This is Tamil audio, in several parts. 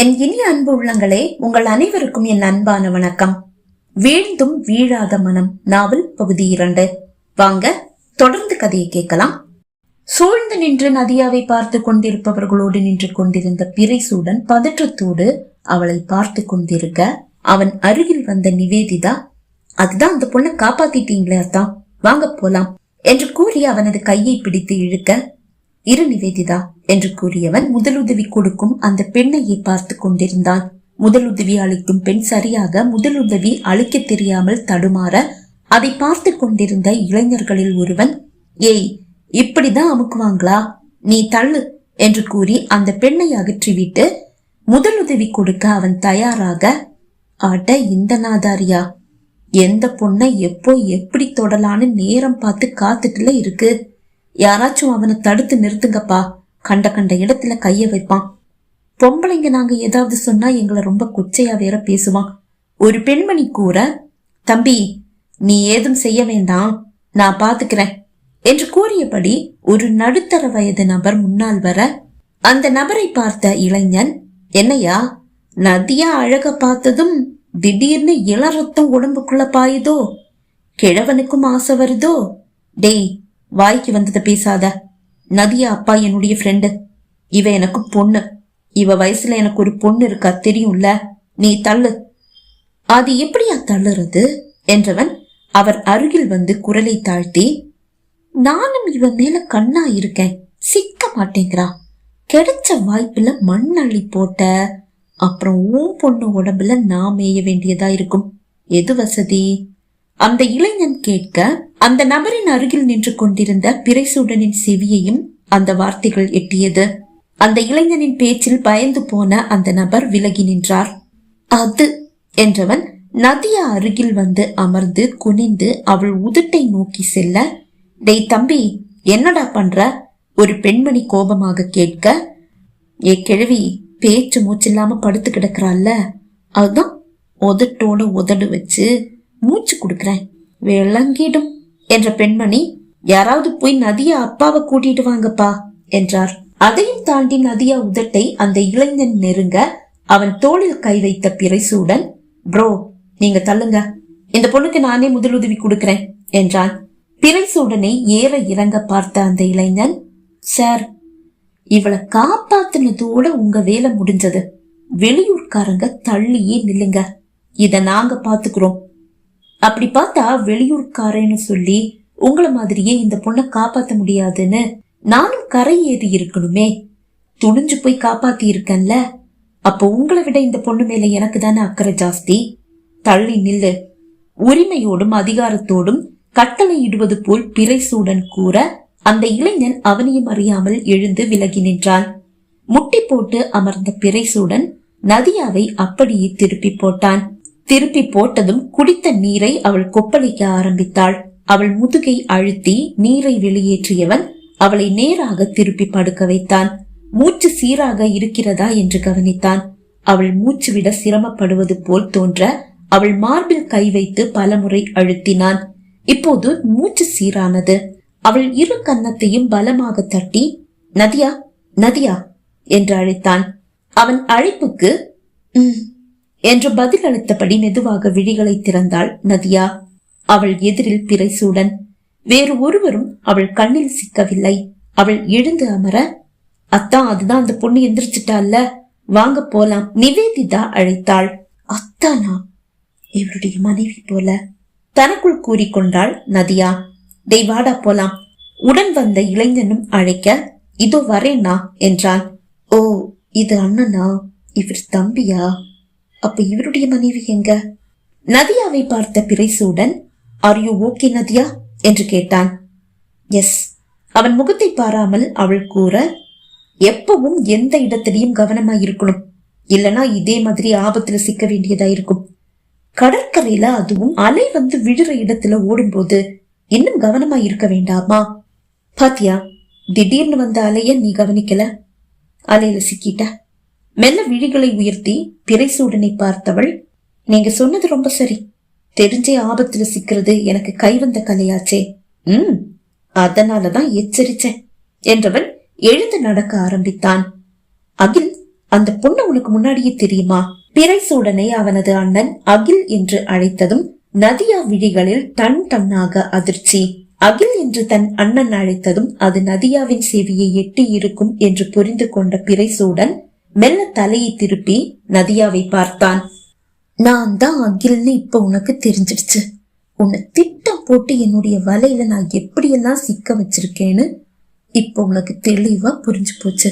என் இனிய அன்பு உள்ளங்களே உங்கள் அனைவருக்கும் என் அன்பான வணக்கம். வீழ்ந்தும் வீழாத மனம் நாவல் பகுதி இரண்டு. வாங்க தொடர்ந்து கதையை கேட்கலாம். சூழ்ந்து நின்று நதியாவை பார்த்து கொண்டிருப்பவர்களோடு நின்று கொண்டிருந்த பிறைசூடன் பதற்றத்தோடு அவளை பார்த்து கொண்டிருக்க அவன் அருகில் வந்த நிவேதிதா அதுதான் அந்த பொண்ணை காப்பாத்திட்டீங்களே அத்தான் வாங்க போலாம் என்று கூறி அவனது கையை பிடித்து இழுக்க இரு நிவேதிதா என்று கூறியவன் முதலுதவி கொடுக்கும் அந்த பெண்ணையே பார்த்து கொண்டிருந்தான். முதலுதவி அளிக்கும் பெண் சரியாக முதலுதவி அளிக்க தெரியாமல் தடுமாற அதை பார்த்து கொண்டிருந்த இளைஞர்களில் ஒருவன் ஏய் இப்படிதான் அமுக்குவாங்களா? நீ தள்ளு என்று கூறி அந்த பெண்ணை அகற்றிவிட்டு முதலுதவி கொடுக்க அவன் தயாராக அட இந்த நாதாரியா எந்த பொண்ணை எப்போ எப்படி தொடலான்னு நேரம் பார்த்து காத்துட்டுல இருக்கு. யாராச்சும் அவனை தடுத்து நிறுத்துங்கப்பா. கண்ட கண்ட இடத்துல கைய வைப்பான். பொம்பளைங்க நாங்க ஏதாவது சொன்னா எங்களை ரொம்ப குச்சையா வேற பேசுவான். ஒரு பெண்மணி கூற தம்பி நீ ஏதும் செய்ய வேண்டாம். நான் பாத்துக்கிறேன். என்று கூறியபடி ஒரு நடுத்தர வயது நபர் முன்னால் வர அந்த நபரை பார்த்த இளைஞன் என்னையா நதியா அழக பார்த்ததும் திடீர்னு இளரத்தம் உடம்புக்குள்ள பாயுதோ? கிழவனுக்கும் ஆசை வருதோ? டேய் வாய்க்கு வந்ததை பேசாத. நதியா அப்பா என்னுடைய ஃப்ரெண்டு இவ எனக்கு பொண்ணு. இவ வயசுல எனக்கு ஒரு பொண்ணு இருக்கா தெரியும்ல? நீ தள்ளு. அது எப்படியா தள்ளுறது? என்றவன் அவர் அருகில் வந்து குரலை தாழ்த்தி நானும் இவன் மேல கண்ணா இருக்கேன். சிக்க மாட்டேங்கிறா. கிடைச்ச வாய்ப்புல மண் அள்ளி போட்ட. அப்புறம் உன் பொண்ணு உடம்புல நான் மேய வேண்டியதா இருக்கும். எது வசதி? அந்த இளைஞன் கேட்க அந்த நபரின் அருகில் நின்று கொண்டிருந்த பிறைசூடனின் செவியையும் அந்த வார்த்தைகள் எட்டியது. அந்த இளைஞனின் பேச்சில் பயந்து போன அந்த நபர் விலகி நின்றார். அது என்றவன் நதிய அருகில் வந்து அமர்ந்து குனிந்து அவள் உதட்டை நோக்கி செல்ல டெய் தம்பி என்னடா பண்ற? ஒரு பெண்மணி கோபமாக கேட்க ஏ கிழவி பேச்சு மூச்சில்லாம படுத்து கிடக்குறாள்ல அதுதான் உதட்டோட உதடு வச்சு மூச்சு கொடுக்கறேன். விளங்கிடும் என்ற பெண்மணி யாராவது போய் நதியா அப்பாவை கூட்டிட்டு வாங்கப்பா என்றார். அதையும் தாண்டி நதியா உதட்டை அந்த இளைஞன் நெருங்க அவன் தோளில் கை வைத்த பிறைசூடன் ப்ரோ நீங்க தள்ளுங்க. இந்த பொண்ணுக்கு நானே முதலுதவி கொடுக்கறேன் என்றான். பிறைசூடனை ஏற இறங்க பார்த்த அந்த இளைஞன் சார் இவளை காப்பாத்துனதோட உங்க வேலை முடிஞ்சது. வெளியூர்காரங்க தள்ளியே நில்லுங்க. இத நாங்க பாத்துக்கிறோம். அப்படி பார்த்தா வெளியூர்காரன்னு சொல்லி உங்களை மாதிரியே இந்த பொண்ணை காப்பாத்த முடியாதுன்னு நானும் கரை ஏறி இருக்கணுமே. துணிஞ்சு போய் காப்பாத்தி இருக்கேன்ல. அப்போ உங்களை விட இந்த பொண்ணு மேல எனக்கு தானே அக்கறை ஜாஸ்தி. தள்ளி நில்லு. உரிமையோடும் அதிகாரத்தோடும் கட்டளை இடுவது போல் பிறைசூடன் கூற அந்த இளைஞன் அவனையும் அறியாமல் எழுந்து விலகி நின்றான். முட்டி போட்டு அமர்ந்த பிறைசூடன் நதியாவை அப்படியே திருப்பி போட்டான். திருப்பி போட்டதும் குடித்த நீரை அவள் கொப்பளிக்க ஆரம்பித்தாள். அவள் முதுகை அழுத்தி நீரை வெளியேற்றியவன் அவளை நேராக திருப்பி படுக்க வைத்தான். மூச்சு சீராக இருக்கிறதா என்று கவனித்தான். அவள் மூச்சு விட சிரமப்படுவது போல் தோன்ற அவள் மார்பில் கை வைத்து பலமுறை அழுத்தினான். இப்போது மூச்சு சீரானது. அவள் இரு கன்னத்தையும் பலமாக தட்டி நதியா நதியா என்று அழைத்தான். அவன் அழைப்புக்கு என்று பதில் அளித்தபடி மெதுவாக விழிகளை திறந்தாள் நதியா. அவள் எதிரில் பிறைசூடன் வேறு ஒருவரும் அவள் கண்ணில் சிக்கவில்லை. அவள் எழுந்து அமர அத்தான் அதுதான் அந்த பொண்ணு எந்திரிச்சிட்டால்ல. வாங்க போலாம் நிவேதிதா அழைத்தாள். அத்தானா இவருடைய மனைவி போல. தனக்குள் கூறிக்கொண்டாள் நதியா. டேய் வாடா போலாம். உடன் வந்த இளைஞனும் அழைக்க இதோ வரேனா என்றான். ஓ இது அண்ணனா? இவர் தம்பியா? அப்ப இவருடைய மனைவி எங்க? நதியாவை பார்த்த Piraisoodan are you okay Nadhiya? என்று கேட்டான். எஸ் அவன் முகத்தை பாராமல் அவள் கூற எப்பவும் எந்த இடத்திலையும் கவனமா இருக்கணும் இல்லனா இதே மாதிரி ஆபத்துல சிக்க வேண்டியதா இருக்கும் கடற்கரையில அதுவும் அலை வந்து விழுற இடத்துல ஓடும்போது இன்னும் கவனமா இருக்க வேண்டாமா? பாத்தியா திடீர்னு வந்த அலைய நீ கவனிக்கல? அலையில சிக்கிட்ட. மெல்ல விழிகளை உயர்த்தி பிறைசூடனை பார்த்தவள் நீங்க சொன்னது ரொம்ப சரி. தெரிஞ்சே ஆபத்துல சிக்கிறது எனக்கு கைவந்த கலையாச்சே. உம் அதனாலதான் எச்சரிச்சேன் என்றவன் எழுந்து நடக்க ஆரம்பித்தான். அகில் அந்த பொண்ணு உனக்கு முன்னாடியே தெரியுமா? பிறைசூடனை அவனது அண்ணன் அகில் என்று அழைத்ததும் நதியா விழிகளில் டன் டன்னாக அதிர்ச்சி. அகில் என்று தன் அண்ணன் அழைத்ததும் அது நதியாவின் செவியை எட்டி இருக்கும் என்று புரிந்து கொண்ட பிறைசூடன் மெல்ல தலையை திருப்பி நதியாவை பார்த்தான். நான் தான் அகில்னு இப்ப உனக்கு தெரிஞ்சிடுச்சு. உன்னை திட்டம் போட்டு என்னுடைய வலையில நான் எப்படியெல்லாம் சிக்க வச்சிருக்கேன்னு இப்ப உனக்கு தெளிவா புரிஞ்சு போச்சு.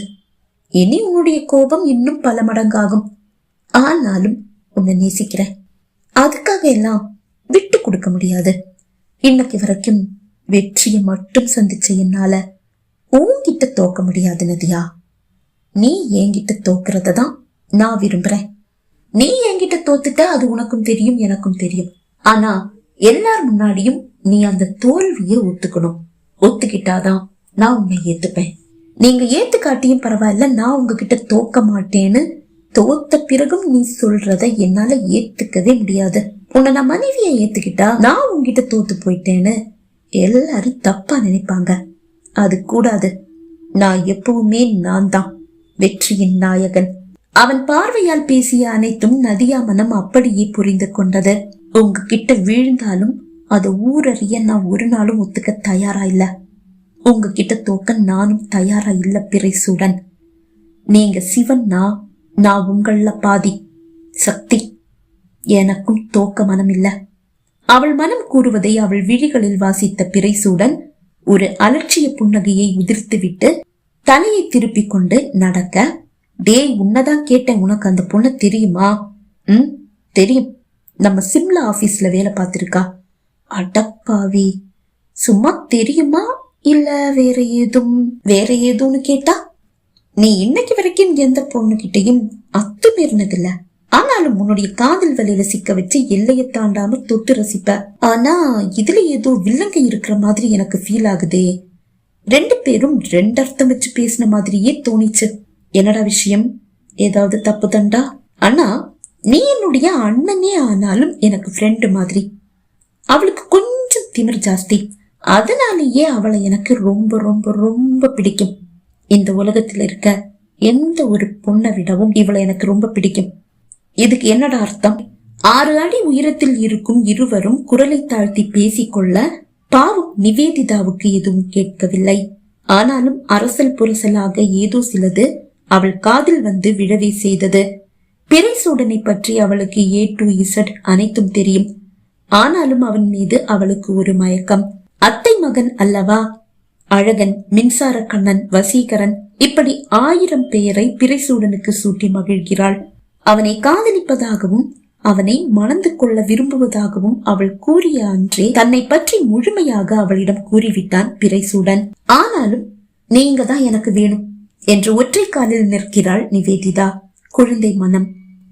இனி உன்னுடைய கோபம் இன்னும் பல மடங்காகும். ஆனாலும் உன்னை நேசிக்கிறேன். அதுக்காக எல்லாம் விட்டு கொடுக்க முடியாது. இன்னைக்கு வரைக்கும் வெற்றியை மட்டும் சந்திச்ச என்னால உன்கிட்ட தோக்க முடியாது நதியா. நீ என்கிட்ட தோக்குறத தான் நான் விரும்புறேன். நீ என்கிட்ட தோத்துட்ட அது உனக்கும் தெரியும் எனக்கும் தெரியும். ஆனா எல்லார் முன்னாடியும் நீ அந்த தோல்வியை ஒத்துக்கணும். ஒத்துக்கிட்டாதான் நான் உன்னை ஏத்துப்பேன். நீங்க ஏத்து காட்டியும் பரவாயில்ல நான் உங்ககிட்ட தோக்க மாட்டேன்னு தோத்த பிறகும் நீ சொல்றத என்னால ஏத்துக்கவே முடியாது. உன்னை நான் மனைவியை ஏத்துக்கிட்டா நான் உங்ககிட்ட தோத்து போயிட்டேன்னு எல்லாரும் தப்பா நினைப்பாங்க. அது கூடாது. நான் எப்பவுமே நான் தான் வெற்றியின் நாயகன். அவன் பார்வையால் பேசிய அனைத்தும் நதியா மனம் அப்படியே புரிந்து கொண்டது. உங்ககிட்ட வீழ்ந்தாலும் அது ஊரறிய நான் ஒரு நாளும் ஒத்துக்க தயாரா இல்ல. உங்ககிட்ட தோக்க நானும் தயாரா இல்ல பிறைசூடன் நீங்க சிவன்னா நான் உங்கள பாதி. சக்தி. எனக்கும் தோக்க மனம் இல்ல. அவள் மனம் கூறுவதை அவள் விழிகளில் வாசித்த பிறைசூடன் ஒரு அலட்சிய புன்னகையை உதிர்த்துவிட்டு தலையை திருப்பி கொண்டு நடக்க டேய் உன்னதான் கேட்டேன் உனக்கு அந்த பொண்ணு தெரியுமா? ம் தெரியும். நம்ம சிம்லா ஆபீஸ்ல வேலை பார்த்திருக்கா. அடப்பாவி. சும்மா தெரியுமா? இல்ல வேற ஏதும்? வேற ஏதும்னு கேட்டா? நீ இன்னைக்கு வரைக்கும் எந்த பொண்ணுகிட்டையும் அத்துமீறினதில்ல. ஆனாலும் உன்னுடைய காதல் வலையில சிக்க வச்சு எல்லையை தாண்டாம தொட்டு ரசிப்ப. ஆனா இதுல ஏதோ வில்லங்க இருக்கிற மாதிரி எனக்கு ஃபீல் ஆகுதே. ரெண்டு பேரும் ரெண்டு அர்த்தம் வச்சு பேசின மாதிரியே தோணிச்சு. என்னடா விஷயம்? ஏதாவது தப்பு தண்டா? அண்ணா நீ என்னுடைய அண்ணனே ஆனாலும் எனக்கு ஃப்ரெண்டு மாதிரி. அவளுக்கு கொஞ்சம் திமிர் ஜாஸ்தி. அதனாலேயே அவளை எனக்கு ரொம்ப ரொம்ப ரொம்ப பிடிக்கும். இந்த உலகத்துல இருக்க எந்த ஒரு பொண்ணை விடவும் இவளை எனக்கு ரொம்ப பிடிக்கும். இதுக்கு என்னடா அர்த்தம்? ஆறு அடி உயரத்தில் இருக்கும் இருவரும் குரலை தாழ்த்தி பேசிக்கொள்ள பாவம் நிவேதிதாவுக்கு எதுவும் கேட்கவில்லை. ஆனாலும் அரசல் புரசலாக ஏதோ சிலது அவள் காதில் வந்து விழவே செய்தது. பிறைசூடனை பற்றி அவளுக்கு ஏ டு இசட் அனைத்தும் தெரியும். ஆனாலும் அவன் மீது அவளுக்கு ஒரு மயக்கம். அத்தை மகன் அல்லவா? அழகன் மின்சார கண்ணன் வசீகரன் இப்படி ஆயிரம் பெயரை பிறைசூடனுக்கு சூட்டி மகிழ்கிறாள். அவனை காதலிப்பதாகவும் அவனை மணந்து கொள்ள விரும்புவதாகவும் அவள் கூறிய அன்றே தன்னை பற்றி முழுமையாக அவளிடம் கூறிவிட்டான் பிறைசூடன். ஆனாலும் நீங்க தான் எனக்கு வேணும் என்று ஒற்றை காலில் நிற்கிறாள் நிவேதிதா. குழந்தை மனம்.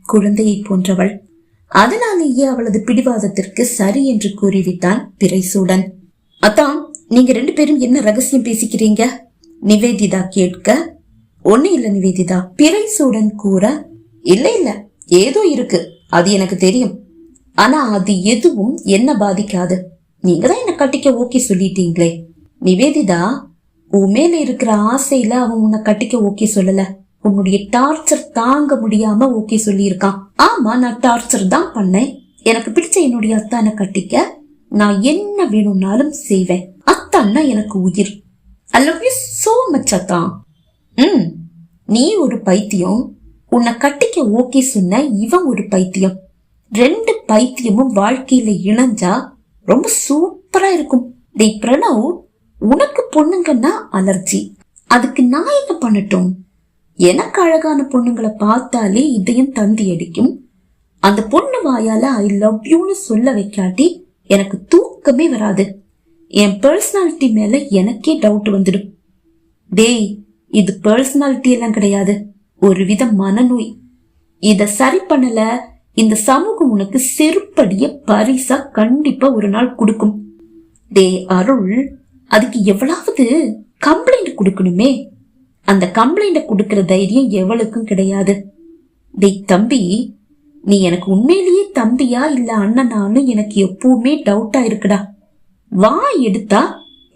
குழந்தையை போன்றவள். அதனாலேயே அவளது பிடிவாதத்திற்கு சரி என்று கூறிவிட்டான் பிறைசூடன். அதான் நீங்க ரெண்டு பேரும் என்ன ரகசியம் பேசிக்கிறீங்க? நிவேதிதா கேட்க. ஒண்ணு இல்ல நிவேதிதா. பிறைசூடன் கூற இல்ல இல்ல. ஏதோ இருக்கு. அது எனக்கு தெரியும். ஆனா அது எதுவும் என்ன பாதிக்காது. நீங்க தான் என்ன கட்டிக்க ஓகே சொல்லிட்டீங்களே. நிவேதிதா உன் மேல இருக்கிற ஆசையில அவன் உன்னை கட்டிக்க ஓகே சொல்லல. உன்னுடைய டார்ச்சர் தாங்க முடியாம ஓகே சொல்லியிருக்கான். ஆமா நான் டார்ச்சர் தான் பண்ணேன். எனக்கு பிடிச்ச என்னுடைய அத்தானை கட்டிக்க நான் என்ன வேணும்னாலும் செய்வேன். அத்தான்னா எனக்கு உயிர். I love you so much அத்தான் ம் நீ ஒரு பைத்தியம். உன்னை கட்டிக்க ஓகே சொன்ன இவன் ஒரு பைத்தியம். ரெண்டு பைத்தியமும் வாழ்க்கையில இணைஞ்சா ரொம்ப சூப்பரா இருக்கும். டேய் பிரணவ் உனக்கு பொண்ணுங்கன்னா அலர்ஜி. அதுக்கு நான் என்ன பண்ணட்டும்? எனக்கு அழகான பொண்ணுங்களை பார்த்தாலே இதயம் தந்தி அடிக்கும். அந்த பொண்ணு வாயால ஐ லவ் யூன்னு சொல்ல வைக்காட்டி எனக்கு தூக்கமே வராது. என் பர்சனாலிட்டி மேல எனக்கே டவுட் வந்துடும். டேய் இது பர்சனாலிட்டி எல்லாம் கிடையாது. ஒரு வித மனநோய். இத சரி பண்ணல இந்த சமூகம் உனக்கு செருப்படிய பரிசா கண்டிப்பா ஒரு நாள் கொடுக்கும். டே அருள் அதுக்கு எவ்வளவு கம்ப்ளைண்ட் கொடுக்கணுமே? அந்த கம்ப்ளைண்ட கொடுக்கிற தைரியம் எவளுக்கும் கிடையாது. டேய் தம்பி நீ எனக்கு உண்மையிலேயே தம்பியா இல்ல அண்ணனான்னு எனக்கு எப்பவுமே டவுட்டா இருக்குடா. வா எடுத்தா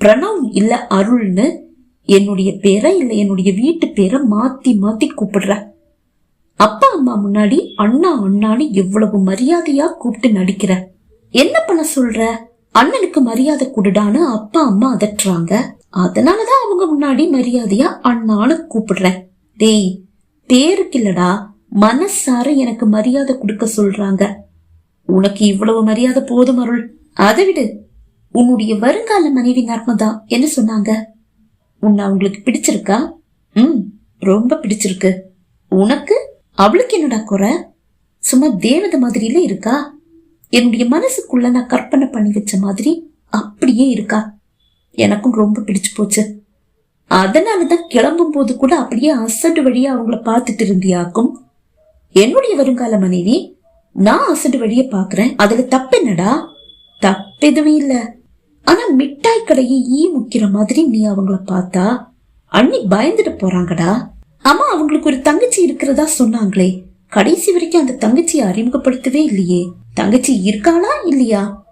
பிரணவ் இல்ல அருள்னு என்னுடைய பேரை இல்ல என்னுடைய வீட்டு பேரை மாத்தி மாத்தி கூப்பிடுற. அப்பா அம்மா முன்னாடி அண்ணா அண்ணான்னு எவ்வளவு மரியாதையா கூப்பிட்டு நடிக்கிற. என்ன பண்ண சொல்ற? அண்ணனுக்கு மரியாதை கொடுடான்னு அப்பா அம்மா அதட்டுறாங்க. அதனாலதான் அவங்க முன்னாடி மரியாதையா அண்ணான்னு கூப்பிடுறேன் டேய் பேருக்கு இல்லடா மனசார எனக்கு மரியாதை கொடுக்க சொல்றாங்க. உனக்கு இவ்வளவு மரியாதை போதும் அருள். அதை விடு. உன்னுடைய வருங்கால மனைவி நர்மதா என்ன சொன்னாங்க? உன்னை அவங்களுக்கு பிடிச்சிருக்கா? ம் ரொம்ப பிடிச்சிருக்கு. உனக்கு? அவளுக்கு என்னடா குறை? சும்மா தேவதை மாதிரியில இருக்கா? என்னுடைய மனசுக்குள்ள நான் கற்பனை பண்ணி வச்ச மாதிரி அப்படியே இருக்கா? எனக்கும் ரொம்ப பிடிச்சு போச்சு. அதனாலதான் கிளம்பும் போது கூட அப்படியே அசடு வழியா அவங்கள பார்த்துட்டு இருந்தியாக்கும்? என்னுடைய வருங்கால மனைவி நான் அசடு வழிய பாக்குறேன் அதுல தப்பு என்னடா? தப்பு எதுவும் இல்லை. ஆனா மிட்டாய் கடையை ஈ முக்கிற மாதிரி நீ அவங்கள பார்த்தா அண்ணி பயந்துட்டு போறாங்கடா. ஆமா அவங்களுக்கு ஒரு தங்கச்சி இருக்கிறதா சொன்னாங்களே. கடைசி வரைக்கும் அந்த தங்கச்சியை அறிமுகப்படுத்தவே இல்லையே. தங்கச்சி இருக்காளா இல்லையா?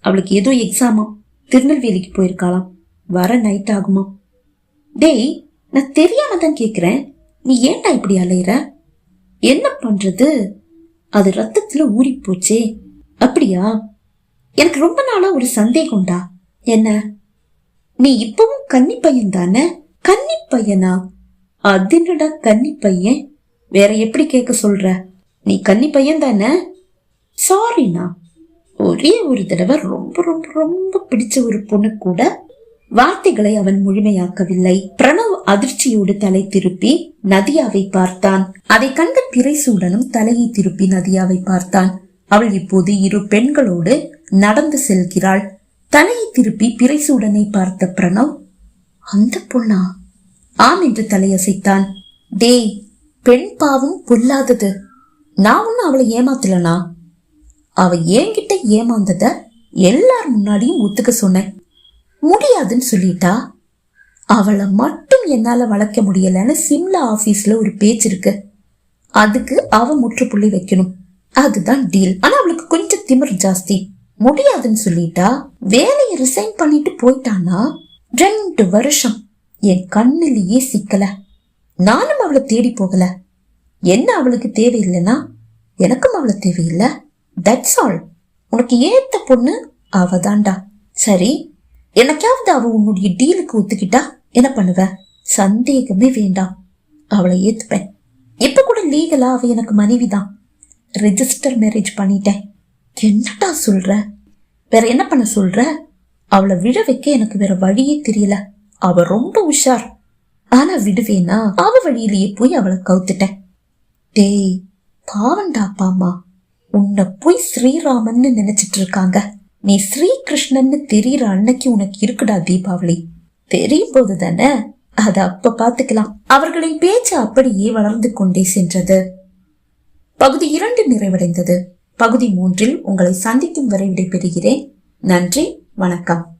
அவளுக்கு ஏதோ எக்ஸாமா திருநெல்வேலிக்கு போயிருக்காளாம். வர நைட் ஆகுமா? டேய் நான் தெரியாம தான் கேக்குறேன். நீ ஏன்டா இப்படி அலையிற? என்ன பண்றது? அது ரத்தத்துல ஊறி போச்சே. அப்படியா? எனக்கு ரொம்ப நாளா ஒரு சந்தேகம்டா என்ன? நீ இப்பவும் கன்னி பையன் தானே? கன்னி பையனா? அது என்னடா கன்னி பையன்? வேற எப்படி கேட்க சொல்ற? நீ கன்னி பையன் தானே? சாரிண்ணா ஒரே ஒரு தடவை ரொம்ப ரொம்ப ரொம்ப பிடிச்ச ஒரு பொண்ணு கூட வார்த்தைகளை அவன் முழுமையாக்கவில்லை. பிரணவ் அதிர்ச்சியோடு தலை திருப்பி நதியாவை பார்த்தான். அதை கண்ட பிறைசூடனும் தலையை திருப்பி நதியாவை பார்த்தான். அவள் இப்போது இரு பெண்களோடு நடந்து செல்கிறாள். தலையை திருப்பி பிரைசூடனை பார்த்த பிரணவ் அந்த பொண்ணா? ஆம் என்று தலையசைத்தான். டேய் பெண் பாவம் பொல்லாதது. நான் ஒன்னும் அவளை ஏமாத்தலனா? அவ என்கிட்ட ஏமாந்தத எல்லார் முன்னாடியும் ஒத்துக்க சொன்னேன். முடியாதுன்னு சொல்லிட்டா? அவளை மட்டும் என்னால வளர்க்க முடியலன்னு சிம்லா ஆபீஸ்ல ஒரு பேச்சு இருக்கு. அதுக்கு அவ முற்றுப்புள்ளி வைக்கணும். அதுதான் டீல். ஆனா அவளுக்கு கொஞ்சம் திமிர் ஜாஸ்தி. முடியாதுன்னு சொல்லிட்டா? வேலையை ரிசைன் பண்ணிட்டு போயிட்டானா? ரெண்டு வருஷம் என் கண்ணிலேயே சிக்கல. நானும் அவளை தேடி போகல. என்ன அவளுக்கு தேவையில்லைன்னா எனக்கும் அவளை தேவையில்லை. தட்ஸ் ஆல் உனக்கு ஏத்த பொண்ணு அவதான்டா. சரி எனக்காவது அவ உன்னுடைய டீலுக்கு ஒத்துக்கிட்டா என்ன பண்ணுவ? சந்தேகமே வேண்டாம். அவளை ஏத்துப்பேன். இப்ப கூட லீகலா அவ எனக்கு மனைவி தான் ரெஜிஸ்டர் மேரேஜ் பண்ணிட்டேன். என்னடா சொல்ற? வேற என்ன பண்ண சொல்ற? அவளை விழ வைக்க எனக்கு வேற வழியே தெரியல. அவ ரொம்ப உஷார். ஆனா விடுவேனா? அவ வழியிலேயே போய் அவளை கவுத்துட்டேன். டேய் பாவண்டா அப்பா அம்மா உன்னை போய் ஸ்ரீராமன்னு நினைச்சிட்டு இருக்காங்க. நீ ஸ்ரீகிருஷ்ணன்னு தெரியற அன்னைக்கு உனக்கு இருக்குடா தீபாவளி. தெரியும் போது தானே? அத அப்ப பாத்துக்கலாம். அவர்களின் பேச்சு அப்படியே வளர்ந்து கொண்டே சென்றது. பகுதி இரண்டு நிறைவடைந்தது. பகுதி மூன்றில் உங்களை சந்திக்கும் வரை விடைபெறுகிறேன். நன்றி வணக்கம்.